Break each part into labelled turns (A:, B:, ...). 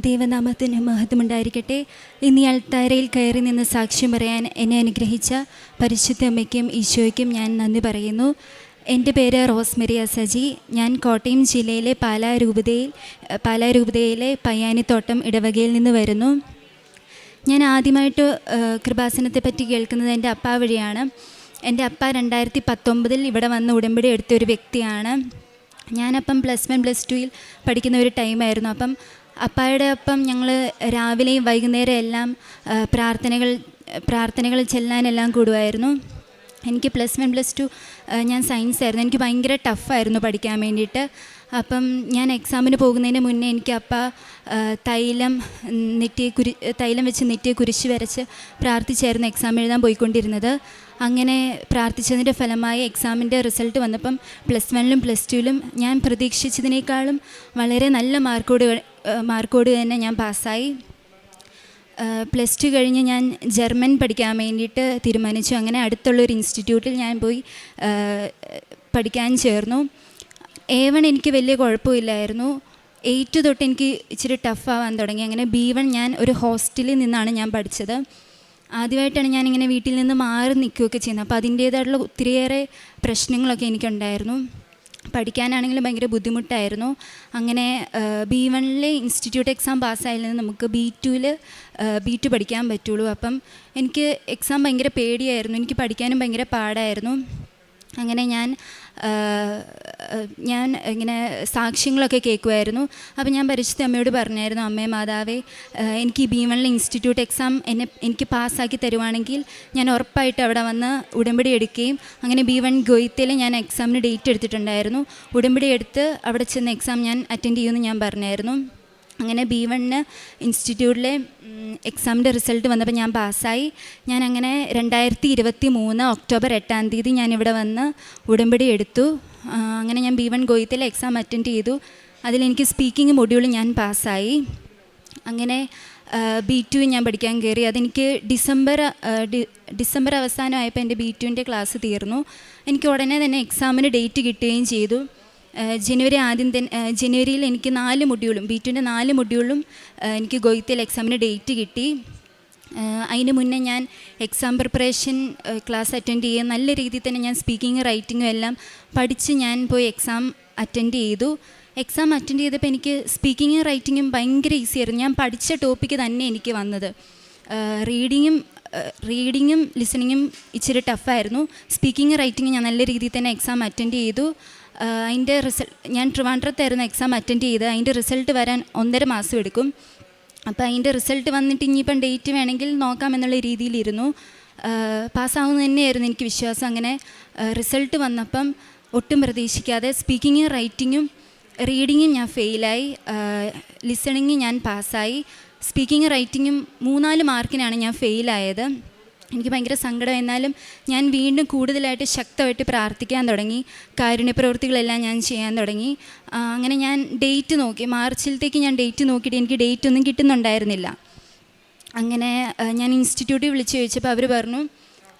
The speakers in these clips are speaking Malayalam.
A: ദൈവനാമത്തിന് മഹത്വമുണ്ടായിരിക്കട്ടെ. ഇന്ന് ഈ അൾത്താരയിൽ കയറി നിന്ന് സാക്ഷ്യം പറയാൻ എന്നെ അനുഗ്രഹിച്ച പരിശുദ്ധ അമ്മയ്ക്കും ഈശോയ്ക്കും ഞാൻ നന്ദി പറയുന്നു. എന്റെ പേര് റോസ്മെരി സജി ഞാൻ കോട്ടയം ജില്ലയിലെ പാലാ രൂപതയിൽ പാലാ രൂപതയിലെ പയ്യാനിത്തോട്ടം ഇടവകയിൽ നിന്ന് വരുന്നു. ഞാൻ ആദ്യമായിട്ട് ഏഹ്, കൃപാസനത്തെ പറ്റി കേൾക്കുന്നത് എന്റെ അപ്പ വഴിയാണ്. എന്റെ അപ്പ രണ്ടായിരത്തി പത്തൊമ്പതിൽ ഇവിടെ വന്ന് ഉടമ്പടി എടുത്ത ഒരു വ്യക്തിയാണ്. ഞാനപ്പം പ്ലസ് വൺ പ്ലസ് ടുവിൽ പഠിക്കുന്ന ഒരു ടൈമായിരുന്നു. അപ്പം അപ്പായുടെ ഒപ്പം ഞങ്ങൾ രാവിലെയും വൈകുന്നേരം എല്ലാം പ്രാർത്ഥനകൾ പ്രാർത്ഥനകൾ ചെല്ലാനെല്ലാം കൂടുമായിരുന്നു എനിക്ക് പ്ലസ് വൺ പ്ലസ് ടു ഞാൻ സയൻസ് ആയിരുന്നു. എനിക്ക് ഭയങ്കര ടഫായിരുന്നു പഠിക്കാൻ വേണ്ടിയിട്ട്. അപ്പം ഞാൻ എക്സാമിന് പോകുന്നതിന് മുന്നേ എനിക്ക് അപ്പ തൈലം നെറ്റി കുരി തൈലം വെച്ച് നെറ്റിയെ കുരിശ് വരച്ച് പ്രാർത്ഥിച്ചായിരുന്നു എക്സാം എഴുതാൻ പോയിക്കൊണ്ടിരുന്നത്. അങ്ങനെ പ്രാർത്ഥിച്ചതിന്റെ ഫലമായി എക്സാമിന്റെ റിസൾട്ട് വന്നപ്പം പ്ലസ് വണ്ണിലും പ്ലസ് ടുവിലും ഞാൻ പ്രതീക്ഷിച്ചതിനേക്കാളും വളരെ നല്ല മാർക്കോട് മാർക്കോട് തന്നെ ഞാൻ പാസ്സായി. പ്ലസ് ടു കഴിഞ്ഞ് ഞാൻ ജർമ്മൻ പഠിക്കാൻ വേണ്ടിയിട്ട് തീരുമാനിച്ചു. അങ്ങനെ അടുത്തുള്ളൊരു ഇൻസ്റ്റിറ്റ്യൂട്ടിൽ ഞാൻ പോയി പഠിക്കാൻ ചേർന്നു. എ വൺ എനിക്ക് വലിയ കുഴപ്പമില്ലായിരുന്നു. എയ്റ്റ് തൊട്ട് എനിക്ക് ഇച്ചിരി ടഫ് ആവാൻ തുടങ്ങി. അങ്ങനെ ബി വൺ ഞാൻ ഒരു ഹോസ്റ്റലിൽ നിന്നാണ് ഞാൻ പഠിച്ചത്. ആദ്യമായിട്ടാണ് ഞാനിങ്ങനെ വീട്ടിൽ നിന്ന് മാറി നിൽക്കുകയൊക്കെ ചെയ്യുന്നത്. അപ്പോൾ അതിന്റേതായിട്ടുള്ള ഒത്തിരിയേറെ പ്രശ്നങ്ങളൊക്കെ എനിക്കുണ്ടായിരുന്നു. പഠിക്കാനാണെങ്കിലും ഭയങ്കര ബുദ്ധിമുട്ടായിരുന്നു. അങ്ങനെ ബി വണ്ണിലെ ഇൻസ്റ്റിറ്റ്യൂട്ട് എക്സാം പാസ്സായാലും നമുക്ക് ബി ടുവിൽ ബി ടു പഠിക്കാൻ പറ്റുള്ളൂ. അപ്പം എനിക്ക് എക്സാം ഭയങ്കര പേടിയായിരുന്നു. എനിക്ക് പഠിക്കാനും ഭയങ്കര പാടായിരുന്നു. അങ്ങനെ ഞാൻ ഞാൻ ഇങ്ങനെ സാക്ഷ്യങ്ങളൊക്കെ കേൾക്കുമായിരുന്നു അപ്പോൾ ഞാൻ പരിശുദ്ധ അമ്മയോട് പറഞ്ഞായിരുന്നു അമ്മേ മാതാവേ എനിക്ക് ബി ഇൻസ്റ്റിറ്റ്യൂട്ട് എക്സാം എന്നെ എനിക്ക് പാസ്സാക്കി തരുവാണെങ്കിൽ ഞാൻ ഉറപ്പായിട്ട് അവിടെ വന്ന് ഉടമ്പടി എടുക്കുകയും അങ്ങനെ ബി വൺ ഗോയിത്തിൽ ഞാൻ എക്സാമിന് ഡേറ്റ് എടുത്തിട്ടുണ്ടായിരുന്നു. ഉടമ്പടി എടുത്ത് അവിടെ ചെന്ന് എക്സാം ഞാൻ അറ്റൻഡ് ചെയ്യുമെന്ന് ഞാൻ പറഞ്ഞായിരുന്നു. അങ്ങനെ ബി വണ്ണിന് ഇൻസ്റ്റിറ്റ്യൂട്ടിലെ എക്സാമിന്റെ റിസൾട്ട് വന്നപ്പോൾ ഞാൻ പാസ്സായി. ഞാൻ അങ്ങനെ രണ്ടായിരത്തി ഇരുപത്തി മൂന്ന് ഒക്ടോബർ എട്ടാം തീയതി ഞാൻ ഇവിടെ വന്ന് ഉടമ്പടി എടുത്തു. അങ്ങനെ ഞാൻ ബി വൺ ഗോയിത്തിലെ എക്സാം അറ്റൻഡ് ചെയ്തു. അതിലെനിക്ക് സ്പീക്കിംഗ് മൊഡ്യൂൾ ഞാൻ പാസ്സായി. അങ്ങനെ ബി ടു ഞാൻ പഠിക്കാൻ കയറി. അതെനിക്ക് ഡിസംബർ ഡിസംബർ അവസാനമായപ്പോൾ എന്റെ ബി ടുവിന്റെ ക്ലാസ് തീർന്നു. എനിക്ക് ഉടനെ തന്നെ എക്സാമിന് ഡേറ്റ് കിട്ടുകയും ചെയ്തു. ജനുവരി ആദ്യം തന്നെ ജനുവരിയിൽ എനിക്ക് നാല് മൊഡ്യൂളും ബി ടുവിന്റെ നാല് മൊഡ്യൂളും എനിക്ക് ഗോയിത്തിൽ എക്സാമിന് ഡേറ്റ് കിട്ടി. അതിന് മുന്നേ ഞാൻ എക്സാം പ്രിപ്പറേഷൻ ക്ലാസ് അറ്റൻഡ് ചെയ്യുക നല്ല രീതിയിൽ തന്നെ ഞാൻ സ്പീക്കിങ് റൈറ്റിങ്ങും എല്ലാം പഠിച്ച് ഞാൻ പോയി എക്സാം അറ്റൻഡ് ചെയ്തു. എക്സാം അറ്റൻഡ് ചെയ്തപ്പോൾ എനിക്ക് സ്പീക്കിങ്ങും റൈറ്റിങ്ങും ഭയങ്കര ഈസി ആയിരുന്നു. ഞാൻ പഠിച്ച ടോപ്പിക്ക് തന്നെ എനിക്ക് വന്നത്. റീഡിങ്ങും റീഡിങ്ങും ലിസണിങ്ങും ഇച്ചിരി ടഫായിരുന്നു സ്പീക്കിംഗ് റൈറ്റിങ് ഞാൻ നല്ല രീതിയിൽ തന്നെ എക്സാം അറ്റൻഡ് ചെയ്തു. അതിന്റെ റിസൾട്ട് ഞാൻ ട്രിവാൻഡ്രത്തായിരുന്നു എക്സാം അറ്റൻഡ് ചെയ്ത് അതിന്റെ റിസൾട്ട് വരാൻ ഒന്നര മാസം എടുക്കും. അപ്പോൾ അതിന്റെ റിസൾട്ട് വന്നിട്ട് ഇനിയിപ്പം ഡേറ്റ് വേണമെങ്കിൽ നോക്കാമെന്നുള്ള രീതിയിലിരുന്നു. പാസ്സാവുന്നത് തന്നെയായിരുന്നു എനിക്ക് വിശ്വാസം. അങ്ങനെ റിസൾട്ട് വന്നപ്പം ഒട്ടും പ്രതീക്ഷിക്കാതെ സ്പീക്കിങ്ങും റൈറ്റിങ്ങും റീഡിങ്ങും ഞാൻ ഫെയിലായി ലിസണിങ് ഞാൻ പാസ്സായി സ്പീക്കിങ്ങും റൈറ്റിങ്ങും മൂന്നാൽ മാർക്കിനാണ് ഞാൻ ഫെയിലായത് എനിക്ക് ഭയങ്കര സങ്കടം. എന്നാലും ഞാൻ വീണ്ടും കൂടുതലായിട്ട് ശക്തമായിട്ട് പ്രാർത്ഥിക്കാൻ തുടങ്ങി. കാരുണ്യപ്രവൃത്തികളെല്ലാം ഞാൻ ചെയ്യാൻ തുടങ്ങി. അങ്ങനെ ഞാൻ ഡേറ്റ് നോക്കി. മാർച്ചിലത്തേക്ക് ഞാൻ ഡേറ്റ് നോക്കിയിട്ട് എനിക്ക് ഡേറ്റ് ഒന്നും കിട്ടുന്നുണ്ടായിരുന്നില്ല. അങ്ങനെ ഞാൻ ഇൻസ്റ്റിറ്റ്യൂട്ടിൽ വിളിച്ച് ചോദിച്ചപ്പോൾ അവർ പറഞ്ഞു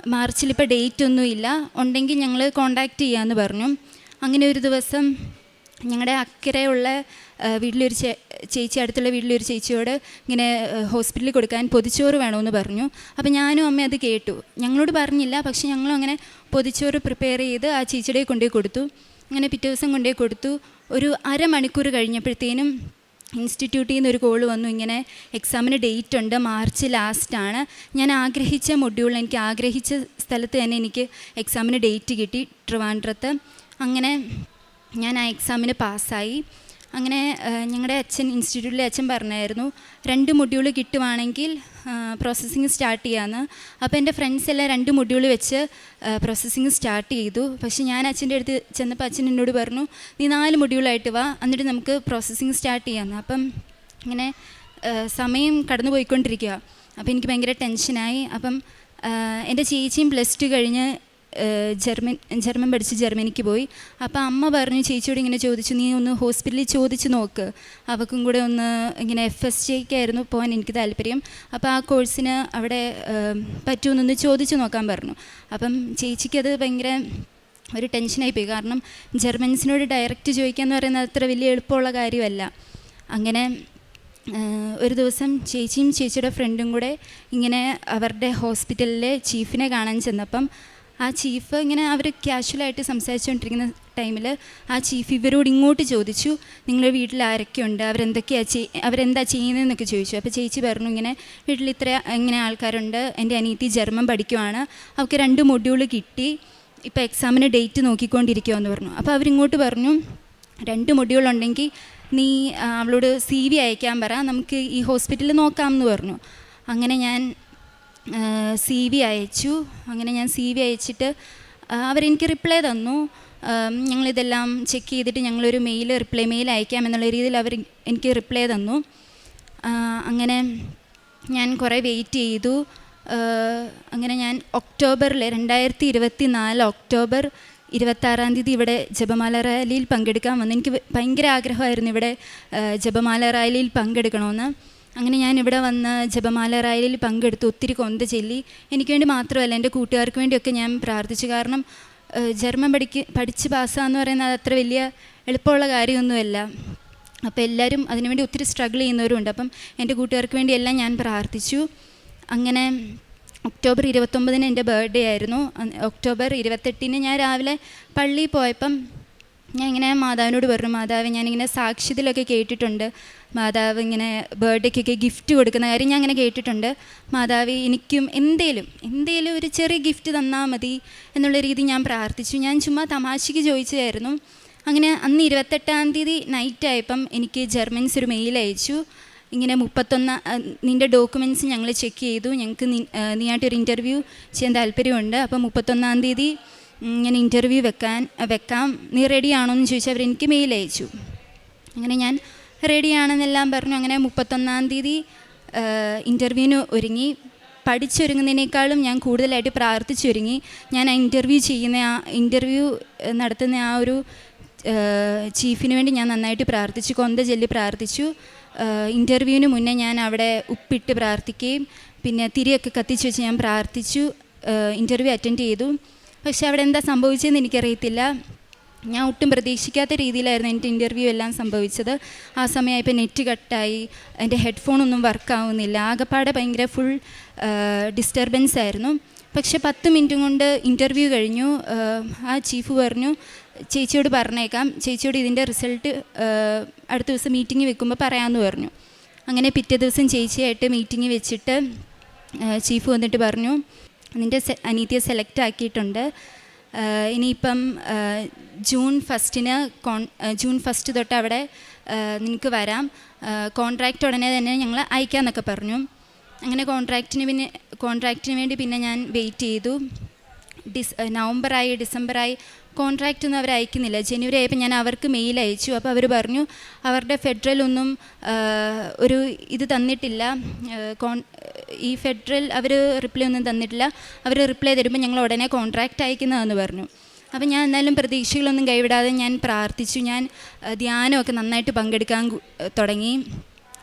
A: മാർച്ചിൽ ഇപ്പോൾ ഡേറ്റ് ഒന്നുമില്ല. ഉണ്ടെങ്കിൽ ഞങ്ങൾ കോണ്ടാക്റ്റ് ചെയ്യാമെന്ന് പറഞ്ഞു. അങ്ങനെ ഒരു ദിവസം ഞങ്ങളുടെ അക്കരെയുള്ള വീട്ടിലൊരു ചേച്ചി അടുത്തുള്ള വീട്ടിലൊരു ചേച്ചിയോട് ഇങ്ങനെ ഹോസ്പിറ്റലിൽ കൊടുക്കാൻ പൊതിച്ചോറ് വേണമെന്ന് പറഞ്ഞു. അപ്പോൾ ഞാനും അമ്മ അത് കേട്ടു. ഞങ്ങളോട് പറഞ്ഞില്ല പക്ഷെ ഞങ്ങളും അങ്ങനെ പൊതിച്ചോറ് പ്രിപ്പയർ ചെയ്ത് ആ ചേച്ചിയുടെ കൊണ്ടുപോയി കൊടുത്തു. അങ്ങനെ പിറ്റേ ദിവസം കൊണ്ടുപോയി കൊടുത്തു. ഒരു അരമണിക്കൂർ കഴിഞ്ഞപ്പോഴത്തേനും ഇൻസ്റ്റിറ്റ്യൂട്ടിൽ നിന്ന് ഒരു കോൾ വന്നു. ഇങ്ങനെ എക്സാമിന് ഡേറ്റ് ഉണ്ട് മാർച്ച് ലാസ്റ്റാണ്. ഞാൻ ആഗ്രഹിച്ച മൊഡ്യൂൾ എനിക്ക് ആഗ്രഹിച്ച സ്ഥലത്ത് തന്നെ എനിക്ക് എക്സാമിന് ഡേറ്റ് കിട്ടി ട്രിവാൻഡ്രത്ത്. അങ്ങനെ ഞാൻ ആ എക്സാമിന് പാസ്സായി. അങ്ങനെ ഞങ്ങളുടെ അച്ഛൻ ഇൻസ്റ്റിറ്റ്യൂട്ടിലെ അച്ഛൻ പറഞ്ഞായിരുന്നു രണ്ട് മൊഡ്യൂൾ കിട്ടുവാണെങ്കിൽ പ്രോസസ്സിങ് സ്റ്റാർട്ട് ചെയ്യാമെന്ന് അപ്പോൾ എന്റെ ഫ്രണ്ട്സ് എല്ലാം രണ്ട് മൊഡ്യൂൾ വെച്ച് പ്രോസസ്സിങ് സ്റ്റാർട്ട് ചെയ്തു. പക്ഷേ ഞാൻ അച്ഛന്റെ അടുത്ത് ചെന്നപ്പോൾ അച്ഛൻ എന്നോട് പറഞ്ഞു നീ നാല് മൊഡ്യൂളായിട്ട് വാ എന്നിട്ട് നമുക്ക് പ്രോസസ്സിങ് സ്റ്റാർട്ട് ചെയ്യാമെന്ന് അപ്പം ഇങ്ങനെ സമയം കടന്നു പോയിക്കൊണ്ടിരിക്കുക അപ്പോൾ എനിക്ക് ഭയങ്കര ടെൻഷനായി അപ്പം എന്റെ ചേച്ചിയും പ്ലസ് ടു കഴിഞ്ഞ് ജർമ്മൻ ജർമ്മൻ പഠിച്ച് ജർമ്മനിക്ക് പോയി. അപ്പോൾ അമ്മ പറഞ്ഞു ചേച്ചിയോട് ഇങ്ങനെ ചോദിച്ചു നീ ഒന്ന് ഹോസ്പിറ്റലിൽ ചോദിച്ച് നോക്ക്. അവക്കും കൂടെ ഒന്ന് ഇങ്ങനെ എഫ് എസ് ജിക്കായിരുന്നു പോകാൻ എനിക്ക് താല്പര്യം. അപ്പോൾ ആ കോഴ്സിന് അവിടെ പറ്റുമെന്നൊന്ന് ചോദിച്ച് നോക്കാൻ പറഞ്ഞു. അപ്പം ചേച്ചിക്കത് ഭയങ്കര ഒരു ടെൻഷനായി പോയി. കാരണം ജർമ്മൻസിനോട് ഡയറക്റ്റ് ചോദിക്കുക എന്ന് പറയുന്നത് അത്ര വലിയ എളുപ്പമുള്ള കാര്യമല്ല. അങ്ങനെ ഒരു ദിവസം ചേച്ചിയും ചേച്ചിയുടെ ഫ്രണ്ടും കൂടെ ഇങ്ങനെ അവരുടെ ഹോസ്പിറ്റലിലെ ചീഫിനെ കാണാൻ ചെന്നപ്പം ആ ചീഫ് ഇങ്ങനെ അവർ ക്യാഷ്വലായിട്ട് സംസാരിച്ചുകൊണ്ടിരിക്കുന്ന ടൈമിൽ ആ ചീഫ് ഇവരോട് ഇങ്ങോട്ട് ചോദിച്ചു നിങ്ങളുടെ വീട്ടിൽ ആരൊക്കെയുണ്ട്? അവരെന്തൊക്കെയാണ് ചെയ് അവരെന്താ ചെയ്യുന്നതെന്നൊക്കെ ചോദിച്ചു. അപ്പോൾ ചേച്ചി പറഞ്ഞു ഇങ്ങനെ വീട്ടിൽ ഇത്ര ഇങ്ങനെ ആൾക്കാരുണ്ട്. എന്റെ അനിയത്തി ജർമ്മൻ പഠിക്കുവാണ്. അവൾക്ക് രണ്ട് മൊഡ്യൂൾ കിട്ടി. ഇപ്പോൾ എക്സാമിന് ഡേറ്റ് നോക്കിക്കൊണ്ടിരിക്കുമെന്ന് പറഞ്ഞു. അപ്പോൾ അവരിങ്ങോട്ട് പറഞ്ഞു രണ്ട് മൊഡ്യൂളുണ്ടെങ്കിൽ നീ ആ, അവളോട് സി വി അയക്കാൻ പറ. നമുക്ക് ഈ ഹോസ്പിറ്റലിൽ നോക്കാം എന്ന് പറഞ്ഞു. അങ്ങനെ ഞാൻ സി വി അയച്ചു. അങ്ങനെ ഞാൻ സി വി അയച്ചിട്ട് അവരെനിക്ക് റിപ്ലൈ തന്നു. ഞങ്ങളിതെല്ലാം ചെക്ക് ചെയ്തിട്ട് ഞങ്ങളൊരു മെയിൽ റിപ്ലൈ മെയിൽ അയക്കാം എന്നുള്ള രീതിയിൽ അവർ എനിക്ക് റിപ്ലൈ തന്നു. അങ്ങനെ ഞാൻ കുറേ വെയിറ്റ് ചെയ്തു. അങ്ങനെ ഞാൻ ഒക്ടോബറിൽ രണ്ടായിരത്തി ഇരുപത്തി നാല് ഒക്ടോബർ ഇരുപത്താറാം തീയതി ഇവിടെ ജപമാല റാലിയിൽ പങ്കെടുക്കാൻ വന്നു. എനിക്ക് ഭയങ്കര ആഗ്രഹമായിരുന്നു ഇവിടെ ജപമാല റാലിയിൽ പങ്കെടുക്കണമെന്ന്. അങ്ങനെ ഞാൻ ഇവിടെ വന്ന് ജപമാല റായലിൽ പങ്കെടുത്ത് ഒത്തിരി കൊന്ത ചൊല്ലി. എനിക്ക് വേണ്ടി മാത്രമല്ല എന്റെ കൂട്ടുകാർക്ക് വേണ്ടിയൊക്കെ ഞാൻ പ്രാർത്ഥിച്ചു. കാരണം ജർമ്മൻ പഠിക്ക് പഠിച്ച് പാസ്സാന്ന് പറയുന്നത് അത് അത്ര വലിയ എളുപ്പമുള്ള കാര്യമൊന്നുമല്ല. അപ്പോൾ എല്ലാവരും അതിനുവേണ്ടി ഒത്തിരി സ്ട്രഗിൾ ചെയ്യുന്നവരുണ്ട് അപ്പം എന്റെ കൂട്ടുകാർക്ക് വേണ്ടി എല്ലാം ഞാൻ പ്രാർത്ഥിച്ചു. അങ്ങനെ ഒക്ടോബർ ഇരുപത്തൊമ്പതിന് എന്റെ ബർത്ത്ഡേ ആയിരുന്നു. ഒക്ടോബർ ഇരുപത്തെട്ടിന് ഞാൻ രാവിലെ പള്ളിയിൽ പോയപ്പം ഞാൻ ഇങ്ങനെ മാതാവിനോട് പറഞ്ഞു മാതാവ് ഞാനിങ്ങനെ സാക്ഷ്യത്തിലൊക്കെ കേട്ടിട്ടുണ്ട്. മാതാവ് ഇങ്ങനെ ബർത്ത്ഡേക്കൊക്കെ ഗിഫ്റ്റ് കൊടുക്കുന്ന കാര്യം ഞാൻ അങ്ങനെ കേട്ടിട്ടുണ്ട്. മാതാവ് എനിക്കും എന്തേലും എന്തേലും ഒരു ചെറിയ ഗിഫ്റ്റ് തന്നാൽ മതി എന്നുള്ള രീതി ഞാൻ പ്രാർത്ഥിച്ചു. ഞാൻ ചുമ്മാ തമാശയ്ക്ക് ചോദിച്ചതായിരുന്നു. അങ്ങനെ അന്ന് ഇരുപത്തെട്ടാം തീയതി നൈറ്റ് ആയപ്പം എനിക്ക് ജർമ്മൻസ് ഒരു മെയിൽ അയച്ചു. ഇങ്ങനെ മുപ്പത്തൊന്ന് നിന്റെ ഡോക്യുമെന്റ്സ് ഞങ്ങൾ ചെക്ക് ചെയ്തു. ഞങ്ങൾക്ക് നീയായിട്ടൊരു ഇന്റർവ്യൂ ചെയ്യാൻ താല്പര്യമുണ്ട്. അപ്പോൾ മുപ്പത്തൊന്നാം തീയതി ഞാൻ ഇന്റർവ്യൂ വെക്കാൻ വെക്കാം നീ റെഡിയാണോ എന്ന് ചോദിച്ചാൽ അവർ എനിക്ക് മെയിൽ അയച്ചു. അങ്ങനെ ഞാൻ റെഡിയാണെന്നെല്ലാം പറഞ്ഞു. അങ്ങനെ മുപ്പത്തൊന്നാം തീയതി ഇന്റർവ്യൂവിന് ഒരുങ്ങി. പഠിച്ചൊരുങ്ങുന്നതിനേക്കാളും ഞാൻ കൂടുതലായിട്ട് പ്രാർത്ഥിച്ചൊരുങ്ങി. ഞാൻ ആ ഇന്റർവ്യൂ ചെയ്യുന്ന ആ ഇന്റർവ്യൂ നടത്തുന്ന ആ ഒരു ചീഫിന് വേണ്ടി ഞാൻ നന്നായിട്ട് പ്രാർത്ഥിച്ചു. കൊന്ത ചൊല്ലി പ്രാർത്ഥിച്ചു. ഇന്റർവ്യൂവിന് മുന്നേ ഞാൻ അവിടെ ഉപ്പിട്ട് പ്രാർത്ഥിക്കുകയും പിന്നെ തിരിയൊക്കെ കത്തിച്ച് വെച്ച് ഞാൻ പ്രാർത്ഥിച്ചു. ഇന്റർവ്യൂ അറ്റൻഡ് ചെയ്തു. പക്ഷെ അവിടെ എന്താ സംഭവിച്ചതെന്ന് എനിക്കറിയത്തില്ല. ഞാൻ ഒട്ടും പ്രതീക്ഷിക്കാത്ത രീതിയിലായിരുന്നു എന്റെ ഇന്റർവ്യൂ എല്ലാം സംഭവിച്ചത്. ആ സമയമായപ്പോൾ നെറ്റ് കട്ടായി. എന്റെ ഹെഡ്ഫോണൊന്നും വർക്ക് ആവുന്നില്ല. ആകെപ്പാടെ ഭയങ്കര ഫുൾ ഡിസ്റ്റർബൻസ് ആയിരുന്നു. പക്ഷെ പത്ത് മിനിറ്റ് കൊണ്ട് ഇന്റർവ്യൂ കഴിഞ്ഞു. ആ ചീഫ് പറഞ്ഞു ചേച്ചിയോട് പറഞ്ഞേക്കാം. ചേച്ചിയോട് ഇതിന്റെ റിസൾട്ട് അടുത്ത ദിവസം മീറ്റിംഗ് വെക്കുമ്പോൾ പറയാമെന്ന് പറഞ്ഞു. അങ്ങനെ പിറ്റേ ദിവസം ചേച്ചിയായിട്ട് മീറ്റിംഗ് വെച്ചിട്ട് ചീഫ് വന്നിട്ട് പറഞ്ഞു നിന്റെ അനീതിയെ സെലക്ട് ആക്കിയിട്ടുണ്ട്. ഇനിയിപ്പം ജൂൺ ഫസ്റ്റിന് കോൺ ജൂൺ ഫസ്റ്റ് തൊട്ട് അവിടെ നിനക്ക് വരാം. കോൺട്രാക്റ്റ് ഉടനെ തന്നെ ഞങ്ങൾ അയക്കാമെന്നൊക്കെ പറഞ്ഞു. അങ്ങനെ കോൺട്രാക്റ്റിന് പിന്നെ കോൺട്രാക്റ്റിന് വേണ്ടി പിന്നെ ഞാൻ വെയിറ്റ് ചെയ്തു. ഡിസ് നവംബറായി ഡിസംബറായി കോൺട്രാക്റ്റ് ഒന്നും അവർ അയക്കുന്നില്ല. ജനുവരി ആയപ്പോൾ ഞാൻ അവർക്ക് മെയിൽ അയച്ചു. അപ്പോൾ അവർ പറഞ്ഞു അവരുടെ ഫെഡറൽ ഒന്നും ഒരു ഇത് തന്നിട്ടില്ല. കോൺ ഈ ഫെഡറൽ അവർ റിപ്ലൈ ഒന്നും തന്നിട്ടില്ല. അവർ റിപ്ലൈ തരുമ്പോൾ ഞങ്ങൾ ഉടനെ കോൺട്രാക്റ്റ് അയക്കുന്നതെന്ന് പറഞ്ഞു. അപ്പം ഞാൻ എന്നാലും പ്രതീക്ഷകളൊന്നും കൈവിടാതെ ഞാൻ പ്രാർത്ഥിച്ചു. ഞാൻ ധ്യാനമൊക്കെ നന്നായിട്ട് പങ്കെടുക്കാൻ തുടങ്ങി.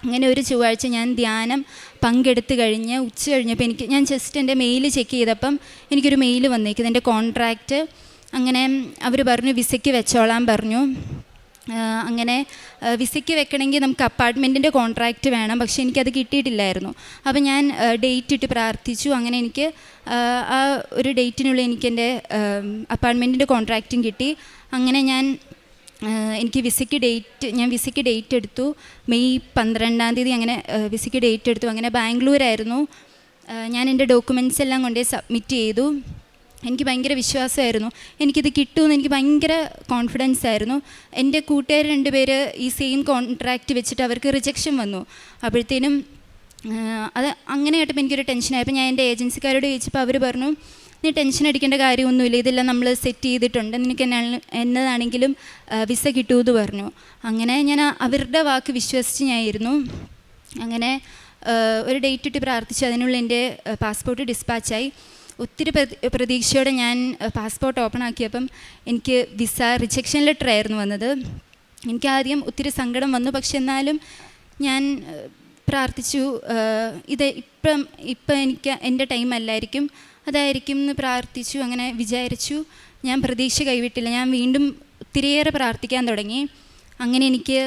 A: അങ്ങനെ ഒരു ചൊവ്വാഴ്ച ഞാൻ ധ്യാനം പങ്കെടുത്തു കഴിഞ്ഞ് ഉച്ച കഴിഞ്ഞപ്പോൾ എനിക്ക് ഞാൻ ജസ്റ്റ് എന്റെ മെയിൽ ചെക്ക് ചെയ്തപ്പം എനിക്കൊരു മെയിൽ വന്നേക്കുന്നത് എന്റെ കോൺട്രാക്റ്റ് അങ്ങനെ അവർ പറഞ്ഞു വിസയ്ക്ക് വെച്ചോളാൻ പറഞ്ഞു. അങ്ങനെ വിസയ്ക്ക് വെക്കണമെങ്കിൽ നമുക്ക് അപ്പാർട്ട്മെന്റിന്റെ കോൺട്രാക്റ്റ് വേണം. പക്ഷേ എനിക്കത് കിട്ടിയിട്ടില്ലായിരുന്നു. അപ്പോൾ ഞാൻ ഡേറ്റ് ഇട്ട് പ്രാർത്ഥിച്ചു. അങ്ങനെ എനിക്ക് ആ, ഒരു ഡേറ്റിനുള്ളിൽ എനിക്കെന്റെ അപ്പാർട്ട്മെന്റിന്റെ കോൺട്രാക്റ്റും കിട്ടി. അങ്ങനെ ഞാൻ എനിക്ക് വിസയ്ക്ക് ഡേറ്റ് ഞാൻ വിസയ്ക്ക് ഡേറ്റ് എടുത്തു. മെയ് പന്ത്രണ്ടാം തീയതി അങ്ങനെ വിസയ്ക്ക് ഡേറ്റ് എടുത്തു. അങ്ങനെ ബാംഗ്ലൂരായിരുന്നു. ഞാൻ എന്റെ ഡോക്യുമെന്റ്സ് എല്ലാം കൊണ്ടേ സബ്മിറ്റ് ചെയ്തു. എനിക്ക് ഭയങ്കര വിശ്വാസമായിരുന്നു. എനിക്കിത് കിട്ടുമെന്ന് എനിക്ക് ഭയങ്കര കോൺഫിഡൻസ് ആയിരുന്നു. എന്റെ കൂട്ടുകാർ രണ്ടുപേര് ഈ സെയിം കോൺട്രാക്റ്റ് വെച്ചിട്ട് അവർക്ക് റിജക്ഷൻ വന്നു. അപ്പോഴത്തേനും അത് അങ്ങനെ കേട്ടപ്പോൾ എനിക്കൊരു ടെൻഷനായപ്പോൾ ഞാൻ എന്റെ ഏജൻസിക്കാരോട് ചോദിച്ചപ്പോൾ അവർ പറഞ്ഞു നീ ടെൻഷൻ അടിക്കേണ്ട കാര്യമൊന്നുമില്ല. ഇതെല്ലാം നമ്മൾ സെറ്റ് ചെയ്തിട്ടുണ്ട്. നിനക്ക് എന്നാണ് എന്നതാണെങ്കിലും വിസ കിട്ടുമെന്ന് പറഞ്ഞു. അങ്ങനെ ഞാൻ അവരുടെ വാക്ക് വിശ്വസിച്ച് ഞായിരുന്നു അങ്ങനെ ഒരു ഡേറ്റ് ഇട്ട് പ്രാർത്ഥിച്ചു അതിനുള്ള എന്റെ പാസ്പോർട്ട് ഡിസ്പാച്ചായി ഒത്തിരി പ്രതി- പ്രതീക്ഷയോടെ ഞാൻ പാസ്പോർട്ട് ഓപ്പൺ ആക്കിയപ്പം എനിക്ക് വിസ റിജക്ഷൻ ലെറ്റർ ആയിരുന്നു വന്നത്. എനിക്ക് ആദ്യം ഒത്തിരി സങ്കടം വന്നു. പക്ഷെ എന്നാലും ഞാൻ പ്രാർത്ഥിച്ചു. ഇത് ഇപ്പം ഇപ്പം എനിക്ക് എന്റെ ടൈം അല്ലായിരിക്കും. അതായിരിക്കും എന്ന് പ്രാർത്ഥിച്ചു അങ്ങനെ വിചാരിച്ചു. ഞാൻ പ്രതീക്ഷ കൈവിട്ടില്ല. ഞാൻ വീണ്ടും ഒത്തിരിയേറെ പ്രാർത്ഥിക്കാൻ തുടങ്ങി. അങ്ങനെ എനിക്ക്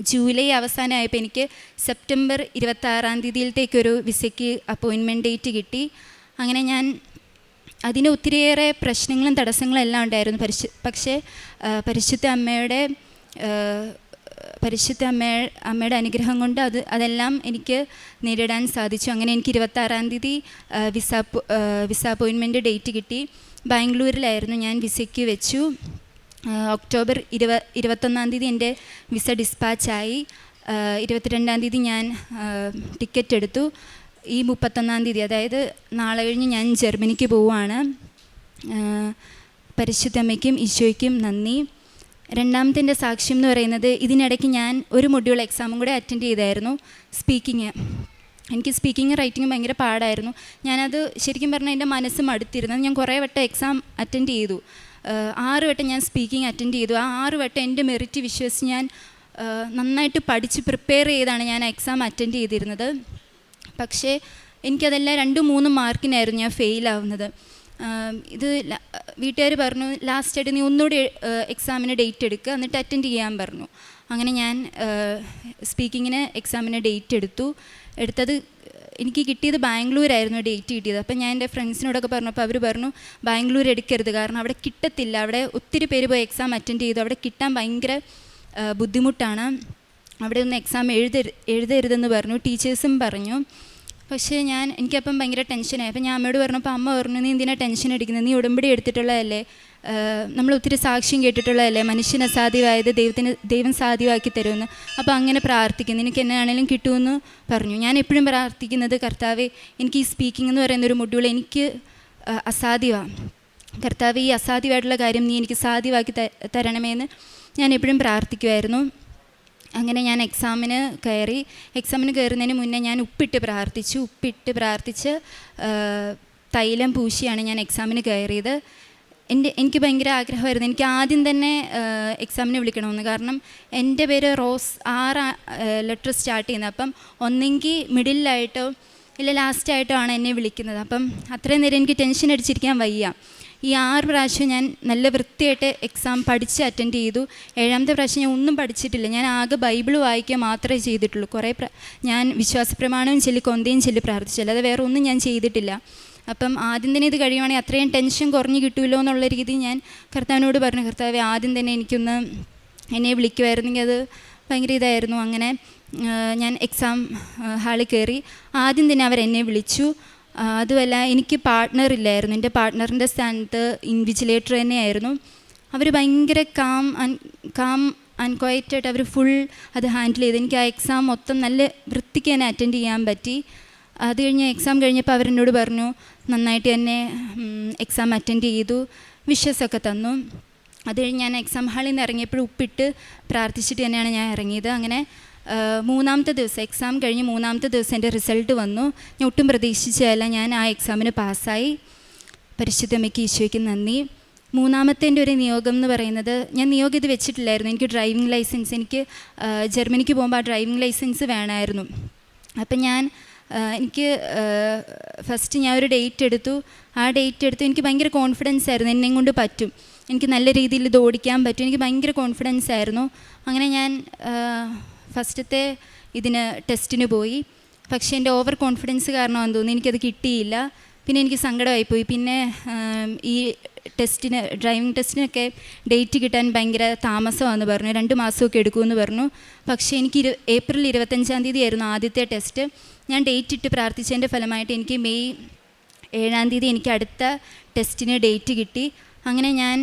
A: ജൂലൈ അവസാനമായപ്പോൾ എനിക്ക് സെപ്റ്റംബർ ഇരുപത്താറാം തീയതിയിലത്തേക്കൊരു വിസയ്ക്ക് അപ്പോയിൻമെന്റ് ഡേറ്റ് കിട്ടി. അങ്ങനെ ഞാൻ അതിന് ഒത്തിരിയേറെ പ്രശ്നങ്ങളും തടസ്സങ്ങളും എല്ലാം ഉണ്ടായിരുന്നു. പരിശു പക്ഷേ പരിശുദ്ധ അമ്മയുടെ പരിശുദ്ധ അമ്മ അമ്മയുടെ അനുഗ്രഹം കൊണ്ട് അത് അതെല്ലാം എനിക്ക് നേരിടാൻ സാധിച്ചു. അങ്ങനെ എനിക്ക് ഇരുപത്താറാം തീയതി വിസ വിസ അപ്പോയിൻമെന്റ് ഡേറ്റ് കിട്ടി. ബാംഗ്ലൂരിലായിരുന്നു ഞാൻ വിസയ്ക്ക് വെച്ചു. ഒക്ടോബർ ഇരുപ ഇരുപത്തൊന്നാം തീയതി എന്റെ വിസ ഡിസ്പാച്ചായി. ഇരുപത്തിരണ്ടാം തീയതി ഞാൻ ടിക്കറ്റ് എടുത്തു. ഈ മുപ്പത്തൊന്നാം തീയതി അതായത് നാളെ കഴിഞ്ഞ് ഞാൻ ജർമ്മനിക്ക് പോവുകയാണ്. പരിശുദ്ധമ്മയ്ക്കും ഈശോയ്ക്കും നന്ദി. രണ്ടാമത്തെ എന്റെ സാക്ഷ്യം എന്ന് പറയുന്നത് ഇതിനിടയ്ക്ക് ഞാൻ ഒരു മൊഡ്യൂൾ എക്സാമും കൂടെ അറ്റൻഡ് ചെയ്തായിരുന്നു സ്പീക്കിങ് എനിക്ക് സ്പീക്കിങ് റൈറ്റിംഗ് ഭയങ്കര പാടായിരുന്നു. ഞാനത് ശരിക്കും പറഞ്ഞാൽ എന്റെ മനസ്സ് മടുത്തിരുന്നത് ഞാൻ കുറേ വട്ടം എക്സാം അറ്റൻഡ് ചെയ്തു. ആറ് വട്ടം ഞാൻ സ്പീക്കിംഗ് അറ്റൻഡ് ചെയ്തു. ആ ആറ് വട്ടം എന്റെ മെറിറ്റ് വിശ്വസിച്ച് ഞാൻ നന്നായിട്ട് പഠിച്ച് പ്രിപ്പയർ ചെയ്താണ് ഞാൻ എക്സാം അറ്റൻഡ് ചെയ്തിരുന്നത്. പക്ഷേ എനിക്കതെല്ലാം രണ്ടും മൂന്നും മാർക്കിനായിരുന്നു ഞാൻ ഫെയിലാവുന്നത് ഇത് വീട്ടുകാർ പറഞ്ഞു ലാസ്റ്റ് ആയിട്ട് നീ ഒന്നുകൂടി എക്സാമിന് ഡേറ്റ് എടുക്കുക എന്നിട്ട് അറ്റൻഡ് ചെയ്യാൻ പറഞ്ഞു. അങ്ങനെ ഞാൻ സ്പീക്കിങ്ങിന് എക്സാമിന് ഡേറ്റ് എടുത്തു. എടുത്തത് എനിക്ക് കിട്ടിയത് ബാംഗ്ലൂരായിരുന്നു ഡേറ്റ് കിട്ടിയത്. അപ്പം ഞാൻ എന്റെ ഫ്രണ്ട്സിനോടൊക്കെ പറഞ്ഞപ്പോൾ അവർ പറഞ്ഞു ബാംഗ്ലൂർ എടുക്കരുത്. കാരണം അവിടെ കിട്ടത്തില്ല. അവിടെ ഒത്തിരി പേര് പോയി എക്സാം അറ്റൻഡ് ചെയ്തു. അവിടെ കിട്ടാൻ ഭയങ്കര ബുദ്ധിമുട്ടാണ്. അവിടെ ഒന്ന് എക്സാം എഴുതരു എഴുതരുതെന്ന് പറഞ്ഞു. ടീച്ചേഴ്സും പറഞ്ഞു പക്ഷേ ഞാൻ എനിക്കപ്പം ഭയങ്കര ടെൻഷനായി. അപ്പം ഞാൻ അമ്മയോട് പറഞ്ഞപ്പോൾ അമ്മ പറഞ്ഞു നീ എന്തിനാ ടെൻഷൻ അടിക്കുന്നത്? നീ ഉടമ്പടി എടുത്തിട്ടുള്ളതല്ലേ? നമ്മൾ ഒത്തിരി സാക്ഷ്യം കേട്ടിട്ടുള്ളതല്ലേ? മനുഷ്യന് അസാധ്യമായത് ദൈവത്തിന് ദൈവം സാധ്യമാക്കി തരുമെന്ന്. അപ്പോൾ അങ്ങനെ പ്രാർത്ഥിക്കുന്നു. എനിക്ക് എന്നാണേലും കിട്ടുമെന്ന് പറഞ്ഞു. ഞാൻ എപ്പോഴും പ്രാർത്ഥിക്കുന്നത് കർത്താവെ എനിക്ക് ഈ സ്പീക്കിംഗ് എന്ന് പറയുന്ന ഒരു മൊഡ്യൂൾ എനിക്ക് അസാധ്യമാണ്. കർത്താവ് ഈ അസാധ്യമായിട്ടുള്ള കാര്യം നീ എനിക്ക് സാധ്യമാക്കി തരണമേ എന്ന് ഞാൻ എപ്പോഴും പ്രാർത്ഥിക്കുമായിരുന്നു അങ്ങനെ ഞാൻ എക്സാമിന് കയറി എക്സാമിന് കയറുന്നതിന് മുന്നേ ഞാൻ ഉപ്പിട്ട് പ്രാർത്ഥിച്ചു. ഉപ്പിട്ട് പ്രാർത്ഥിച്ച് തൈലം പൂശിയാണ് ഞാൻ എക്സാമിന് കയറിയത്. എന്റെ എനിക്ക് ഭയങ്കര ആഗ്രഹമായിരുന്നു. എനിക്ക് ആദ്യം തന്നെ എക്സാമിന് വിളിക്കണമെന്ന്. കാരണം എന്റെ പേര് റോസ് ആറ് ലെറ്റർ സ്റ്റാർട്ട് ചെയ്യുന്നത്. അപ്പം ഒന്നെങ്കിൽ മിഡിലായിട്ടോ ഇല്ല ലാസ്റ്റായിട്ടോ ആണ് എന്നെ വിളിക്കുന്നത്. അപ്പം അത്രയും നേരം എനിക്ക് ടെൻഷൻ അടിച്ചിരിക്കാൻ വയ്യ. ഈ ആറ് പ്രാവശ്യം ഞാൻ നല്ല വൃത്തിയായിട്ട് എക്സാം പഠിച്ച് അറ്റൻഡ് ചെയ്തു. ഏഴാമത്തെ പ്രാവശ്യം ഞാൻ ഒന്നും പഠിച്ചിട്ടില്ല. ഞാൻ ആകെ ബൈബിൾ വായിക്കുക മാത്രമേ ചെയ്തിട്ടുള്ളൂ. കുറേ ഞാൻ വിശ്വാസപ്രമാണവും ചൊല്ലി കൊന്തയും ചൊല്ലി പ്രാർത്ഥിച്ചു. അല്ലാതെ വേറെ ഒന്നും ഞാൻ ചെയ്തിട്ടില്ല. അപ്പം ആദ്യം തന്നെ ഇത് കഴിയുവാണെങ്കിൽ അത്രയും ടെൻഷൻ കുറഞ്ഞു കിട്ടുമല്ലോ എന്നുള്ള രീതിയിൽ ഞാൻ കർത്താവിനോട് പറഞ്ഞു. കർത്താവ് ആദ്യം തന്നെ എനിക്കൊന്ന് എന്നെ വിളിക്കുമായിരുന്നെങ്കിൽ അത് ഭയങ്കര ഇതായിരുന്നു. അങ്ങനെ ഞാൻ എക്സാം ഹാളിൽ കയറി ആദ്യം തന്നെ അവർ എന്നെ വിളിച്ചു. അതുമല്ല എനിക്ക് പാർട്ട്ണർ ഇല്ലായിരുന്നു. എന്റെ പാർട്ട്ണറിന്റെ സ്ഥാനത്ത് ഇൻവിജിലേറ്റർ തന്നെയായിരുന്നു. അവർ ഭയങ്കര കാം അൻ കാം അൺക്വയറ്റായിട്ട് അവർ ഫുൾ അത് ഹാൻഡിൽ ചെയ്ത്. എനിക്ക് ആ എക്സാം മൊത്തം നല്ല വൃത്തിക്ക് തന്നെ അറ്റൻഡ് ചെയ്യാൻ പറ്റി. അത് കഴിഞ്ഞ് എക്സാം കഴിഞ്ഞപ്പോൾ അവരെന്നോട് പറഞ്ഞു നന്നായിട്ട് തന്നെ എക്സാം അറ്റൻഡ് ചെയ്തു. വിഷസൊക്കെ തന്നു. അത് കഴിഞ്ഞ് ഞാൻ എക്സാം ഹാളിൽ നിന്ന് ഇറങ്ങിയപ്പോൾ ഉപ്പിട്ട് പ്രാർത്ഥിച്ചിട്ട് തന്നെയാണ് ഞാൻ ഇറങ്ങിയത്. അങ്ങനെ മൂന്നാമത്തെ ദിവസം എക്സാം കഴിഞ്ഞ് മൂന്നാമത്തെ ദിവസം എന്റെ റിസൾട്ട് വന്നു. ഞാൻ ഒട്ടും പ്രതീക്ഷിച്ചതല്ല. ഞാൻ ആ എക്സാമിന് പാസ്സായി. പരിശുദ്ധമ്മയ്ക്ക് ഈശോയ്ക്ക് നന്ദി. മൂന്നാമത്തെ എന്റെ ഒരു നിയോഗം എന്ന് പറയുന്നത് ഞാൻ നിയോഗം ഇത് വെച്ചിട്ടില്ലായിരുന്നു. എനിക്ക് ഡ്രൈവിംഗ് ലൈസൻസ് എനിക്ക് ജർമ്മനിക്ക് പോകുമ്പോൾ ആ ഡ്രൈവിംഗ് ലൈസൻസ് വേണമായിരുന്നു. അപ്പം ഞാൻ എനിക്ക് ഫസ്റ്റ് ഞാൻ ഒരു ഡേറ്റ് എടുത്തു. ആ ഡേറ്റ് എടുത്തു എനിക്ക് ഭയങ്കര കോൺഫിഡൻസ് ആയിരുന്നു. എന്നെ കൊണ്ട് പറ്റും. എനിക്ക് നല്ല രീതിയിൽ ഇത് ഓടിക്കാൻ പറ്റും. എനിക്ക് ഭയങ്കര കോൺഫിഡൻസ് ആയിരുന്നു. അങ്ങനെ ഞാൻ ഫസ്റ്റത്തെ ഇതിന് ടെസ്റ്റിന് പോയി. പക്ഷേ എന്റെ ഓവർ കോൺഫിഡൻസ് കാരണമാണെന്ന് തോന്നുന്നു. എനിക്കത് കിട്ടിയില്ല. പിന്നെ എനിക്ക് സങ്കടമായിപ്പോയി പിന്നെ ഈ ടെസ്റ്റിന് ഡ്രൈവിംഗ് ടെസ്റ്റിനൊക്കെ ഡേറ്റ് കിട്ടാൻ ഭയങ്കര താമസമാണെന്ന് പറഞ്ഞു. രണ്ട് മാസമൊക്കെ എടുക്കുമെന്ന് പറഞ്ഞു. പക്ഷേ എനിക്ക് ഇരു ഏപ്രിൽ ഇരുപത്തഞ്ചാം തീയതി ആയിരുന്നു ആദ്യത്തെ ടെസ്റ്റ്. ഞാൻ ഡേറ്റ് ഇട്ട് പ്രാർത്ഥിച്ചതിന്റെ ഫലമായിട്ട് എനിക്ക് മെയ് ഏഴാം തീയതി എനിക്ക് അടുത്ത ടെസ്റ്റിന് ഡേറ്റ് കിട്ടി. അങ്ങനെ ഞാൻ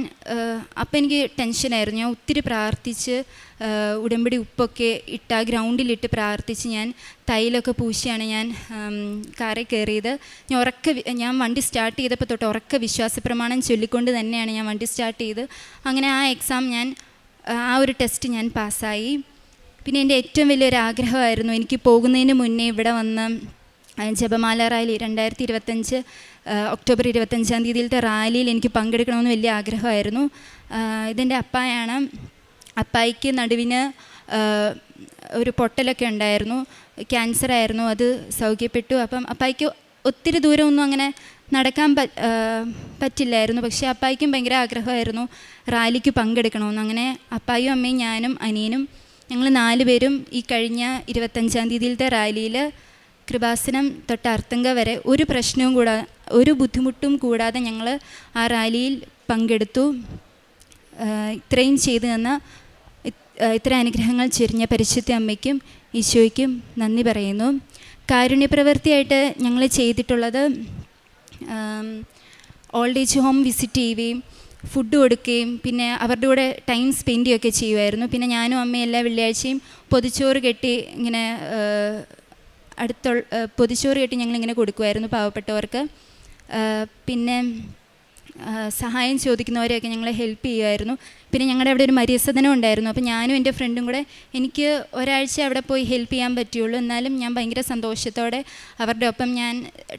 A: അപ്പം എനിക്ക് ടെൻഷനായിരുന്നു. ഞാൻ ഒത്തിരി പ്രാർത്ഥിച്ച് ഉടമ്പടി ഉപ്പൊക്കെ ഇട്ട് ആ ഗ്രൗണ്ടിലിട്ട് പ്രാർത്ഥിച്ച് ഞാൻ തൈലൊക്കെ പൂശിയാണ് ഞാൻ കാറിൽ കയറിയത്. ഞാൻ ഉറക്ക ഞാൻ വണ്ടി സ്റ്റാർട്ട് ചെയ്തപ്പോൾ തൊട്ട് ഉറക്ക വിശ്വാസ പ്രമാണം ചൊല്ലിക്കൊണ്ട് തന്നെയാണ് ഞാൻ വണ്ടി സ്റ്റാർട്ട് ചെയ്ത്. അങ്ങനെ ആ എക്സാം ഞാൻ ആ ഒരു ടെസ്റ്റ് ഞാൻ പാസ്സായി. പിന്നെ എന്റെ ഏറ്റവും വലിയൊരു ആഗ്രഹമായിരുന്നു എനിക്ക് പോകുന്നതിന് മുന്നേ ഇവിടെ വന്ന് ജപമാല രണ്ടായിരത്തി ഇരുപത്തഞ്ച് ഒക്ടോബർ ഇരുപത്തഞ്ചാം തീയതിയിലത്തെ റാലിയിൽ എനിക്ക് പങ്കെടുക്കണമെന്ന് വലിയ ആഗ്രഹമായിരുന്നു. ഇതെന്റെ അപ്പായാണ്. അപ്പായിക്ക് നടുവിന് ഒരു പൊട്ടലൊക്കെ ഉണ്ടായിരുന്നു. ക്യാൻസർ ആയിരുന്നു അത് സൗഖ്യപ്പെട്ടു. അപ്പം അപ്പായിക്ക് ഒത്തിരി ദൂരമൊന്നും അങ്ങനെ നടക്കാൻ പറ്റില്ലായിരുന്നു. പക്ഷേ അപ്പായിക്കും ഭയങ്കര ആഗ്രഹമായിരുന്നു റാലിക്ക് പങ്കെടുക്കണമെന്ന്. അങ്ങനെ അപ്പായും അമ്മയും ഞാനും അനിയനും ഞങ്ങൾ നാല് പേരും ഈ കഴിഞ്ഞ ഇരുപത്തഞ്ചാം തീയതിയിലത്തെ റാലിയിൽ കൃപാസനം തൊട്ട് അർത്തങ്ക വരെ ഒരു പ്രശ്നവും കൂടാതെ ഒരു ബുദ്ധിമുട്ടും കൂടാതെ ഞങ്ങൾ ആ റാലിയിൽ പങ്കെടുത്തു. ഇത്രയും ചെയ്തു തന്ന ഇത്ര അനുഗ്രഹങ്ങൾ ചെരിഞ്ഞ പരിശുദ്ധ അമ്മയ്ക്കും ഈശോയ്ക്കും നന്ദി പറയുന്നു. കാരുണ്യപ്രവൃത്തിയായിട്ട് ഞങ്ങൾ ചെയ്തിട്ടുള്ളത് ഓൾഡ് ഏജ് ഹോം വിസിറ്റ് ചെയ്യുകയും ഫുഡ് കൊടുക്കുകയും പിന്നെ അവരുടെ കൂടെ ടൈം സ്പെൻഡ് ചെയ്യുകയൊക്കെ ചെയ്യുമായിരുന്നു. പിന്നെ ഞാനും അമ്മയും എല്ലാ വെള്ളിയാഴ്ചയും പൊതിച്ചോറ് കെട്ടി ഇങ്ങനെ അടുത്തുള്ള പൊതിച്ചോറ് കെട്ടി ഞങ്ങളിങ്ങനെ കൊടുക്കുമായിരുന്നു പാവപ്പെട്ടവർക്ക്. പിന്നെ സഹായം ചോദിക്കുന്നവരെയൊക്കെ ഞങ്ങളെ ഹെൽപ്പ് ചെയ്യുമായിരുന്നു പിന്നെ ഞങ്ങളുടെ അവിടെ ഒരു മര്യസദനം ഉണ്ടായിരുന്നു. അപ്പോൾ ഞാനും എന്റെ ഫ്രണ്ടും കൂടെ എനിക്ക് ഒരാഴ്ച അവിടെ പോയി ഹെൽപ്പ് ചെയ്യാൻ പറ്റുള്ളൂ എന്നാലും ഞാൻ ഭയങ്കര സന്തോഷത്തോടെ അവരുടെ ഒപ്പം ഞാൻ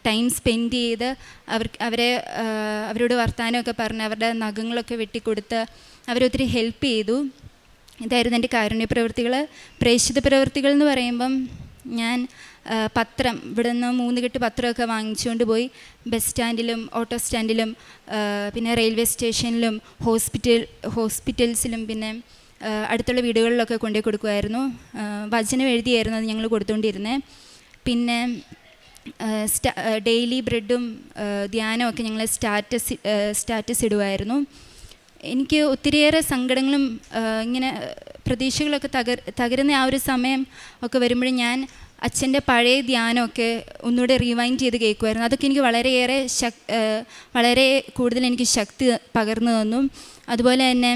A: ടൈം സ്പെൻഡ് ചെയ്ത് അവരെ അവരോട് വർത്തമാനമൊക്കെ പറഞ്ഞ് അവരുടെ നഖങ്ങളൊക്കെ വെട്ടിക്കൊടുത്ത് അവരൊത്തിരി ഹെൽപ്പ് ചെയ്തു. ഇതായിരുന്നു എന്റെ കാരുണ്യ പ്രവൃത്തികൾ പ്രേക്ഷിത പ്രവൃത്തികൾ എന്ന് പറയുമ്പം ഞാൻ പത്രം. ഇവിടെ നിന്ന് മൂന്ന് കെട്ട് പത്രമൊക്കെ വാങ്ങിച്ചുകൊണ്ട് പോയി. ബസ് സ്റ്റാൻഡിലും ഓട്ടോ സ്റ്റാൻഡിലും പിന്നെ റെയിൽവേ സ്റ്റേഷനിലും ഹോസ്പിറ്റൽ ഹോസ്പിറ്റൽസിലും പിന്നെ അടുത്തുള്ള വീടുകളിലൊക്കെ കൊണ്ടുപോയി കൊടുക്കുമായിരുന്നു വചനം എഴുതിയായിരുന്നു അത് ഞങ്ങൾ കൊടുത്തുകൊണ്ടിരുന്നത് പിന്നെ ഡെയിലി ബ്രെഡും ധ്യാനമൊക്കെ ഞങ്ങൾ സ്റ്റാറ്റസ് സ്റ്റാറ്റസ് ഇടുമായിരുന്നു എനിക്ക് ഒത്തിരിയേറെ സങ്കടങ്ങളും ഇങ്ങനെ പ്രതീക്ഷകളൊക്കെ തകർ തകരുന്ന ആ ഒരു സമയം ഒക്കെ വരുമ്പോഴും ഞാൻ അച്ഛന്റെ പഴയ ധ്യാനമൊക്കെ ഒന്നുകൂടെ റിവൈൻഡ് ചെയ്ത് കേൾക്കുമായിരുന്നു അതൊക്കെ എനിക്ക് വളരെയേറെ ശക് വളരെ കൂടുതൽ എനിക്ക് ശക്തി പകർന്നു തന്നു. അതുപോലെ തന്നെ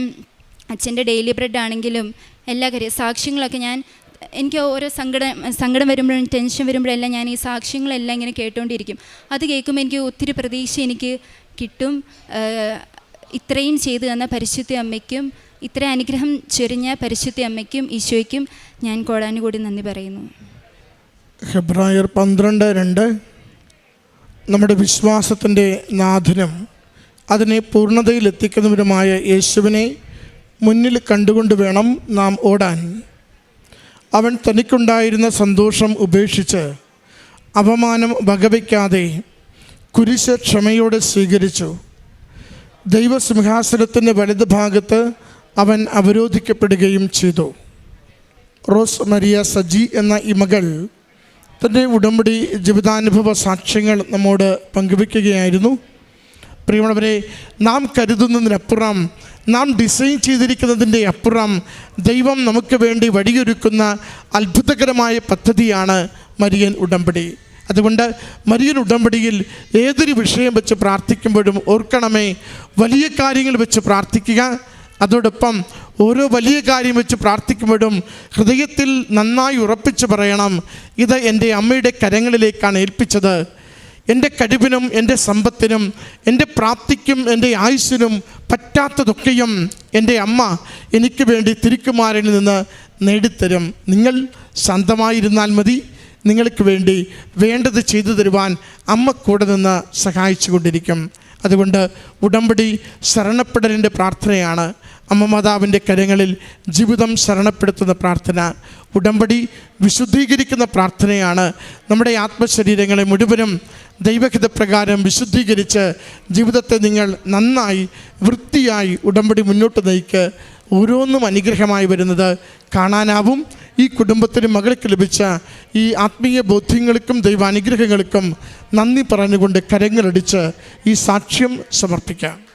A: അച്ഛന്റെ ഡെയിലി ബ്രെഡ് ആണെങ്കിലും എല്ലാ കാര്യം സാക്ഷ്യങ്ങളൊക്കെ ഞാൻ എനിക്ക് ഓരോ സങ്കടം സങ്കടം വരുമ്പോഴും ടെൻഷൻ വരുമ്പോഴെല്ലാം ഞാൻ ഈ സാക്ഷ്യങ്ങളെല്ലാം ഇങ്ങനെ കേട്ടുകൊണ്ടിരിക്കും അത് കേൾക്കുമ്പോൾ എനിക്ക് ഒത്തിരി പ്രതീക്ഷ എനിക്ക് കിട്ടും. ഇത്രയും ചെയ്തു തന്ന പരിശുദ്ധി അമ്മയ്ക്കും ഇത്ര അനുഗ്രഹം ചൊരിഞ്ഞ പരിശുദ്ധി അമ്മയ്ക്കും ഈശോയ്ക്കും ഞാൻ കോടാനുകൂടി നന്ദി പറയുന്നു.
B: ഹെബ്രായർ പന്ത്രണ്ട് രണ്ട്. നമ്മുടെ വിശ്വാസത്തിന്റെ നാഥനും അതിനെ പൂർണതയിലെത്തിക്കുന്നവരുമായ യേശുവിനെ മുന്നിൽ കണ്ടുകൊണ്ട് വേണം നാം ഓടാൻ. അവൻ തനിക്കുണ്ടായിരുന്ന സന്തോഷം ഉപേക്ഷിച്ച് അപമാനം വകവയ്ക്കാതെ കുരിശ് ക്ഷമയോടെ സ്വീകരിച്ചു. ദൈവസിംഹാസനത്തിന്റെ വലത് ഭാഗത്ത് അവൻ അവരോധിക്കപ്പെടുകയും ചെയ്തു. റോസ് മരിയ സജി എന്ന ഈ മകൾ തന്റെ ഉടമ്പടി ജീവിതാനുഭവ സാക്ഷ്യങ്ങൾ നമ്മോട് പങ്കുവെക്കുകയായിരുന്നു. പ്രിയമുള്ളവരെ നാം കരുതുന്നതിനപ്പുറം നാം ഡിസൈൻ ചെയ്തിരിക്കുന്നതിന്റെ അപ്പുറം ദൈവം നമുക്ക് വേണ്ടി വഴിയൊരുക്കുന്ന അത്ഭുതകരമായ പദ്ധതിയാണ് മരിയൻ ഉടമ്പടി. അതുകൊണ്ട് മരിയൻ ഉടമ്പടിയിൽ ഏതൊരു വിഷയം വെച്ച് പ്രാർത്ഥിക്കുമ്പോഴും ഓർക്കണമേ വലിയ കാര്യങ്ങൾ വെച്ച് പ്രാർത്ഥിക്കുക. അതോടൊപ്പം ഓരോ വലിയ കാര്യം വെച്ച് പ്രാർത്ഥിക്കുമ്പോഴും ഹൃദയത്തിൽ നന്നായി ഉറപ്പിച്ച് പറയണം. ഇത് എന്റെ അമ്മയുടെ കരങ്ങളിലേക്കാണ് ഏൽപ്പിച്ചത്. എന്റെ കഴിവിനും എന്റെ സമ്പത്തിനും എന്റെ പ്രാപ്തിക്കും എന്റെ ആയുസ്സിനും പറ്റാത്തതൊക്കെയും എന്റെ അമ്മ എനിക്ക് വേണ്ടി തിരുക്കുമാരിൽ നിന്ന് നേടിത്തരും. നിങ്ങൾ ശാന്തമായിരുന്നാൽ മതി. നിങ്ങൾക്ക് വേണ്ടി വേണ്ടത് ചെയ്തു തരുവാൻ അമ്മ കൂടെ നിന്ന് സഹായിച്ചു കൊണ്ടിരിക്കും. അതുകൊണ്ട് ഉടമ്പടി ശരണപ്പെടലിന്റെ പ്രാർത്ഥനയാണ്. അമ്മ മാതാവിന്റെ കരങ്ങളിൽ ജീവിതം ശരണപ്പെടുത്തുന്ന പ്രാർത്ഥന ഉടമ്പടി വിശുദ്ധീകരിക്കുന്ന പ്രാർത്ഥനയാണ് നമ്മുടെ ആത്മശരീരങ്ങളെ മുഴുവനും ദൈവഹിതപ്രകാരം വിശുദ്ധീകരിച്ച് ജീവിതത്തെ നിങ്ങൾ നന്നായി വൃത്തിയായി ഉടമ്പടി മുന്നോട്ട് നയിക്ക്. ഓരോന്നും അനുഗ്രഹമായി വരുന്നത് കാണാനാവും. ഈ കുടുംബത്തിന് മകൾക്ക് ലഭിച്ച ഈ ആത്മീയ ബോധ്യങ്ങൾക്കും ദൈവാനുഗ്രഹങ്ങൾക്കും നന്ദി പറഞ്ഞുകൊണ്ട് കരങ്ങളടിച്ച് ഈ സാക്ഷ്യം സമർപ്പിക്കാം.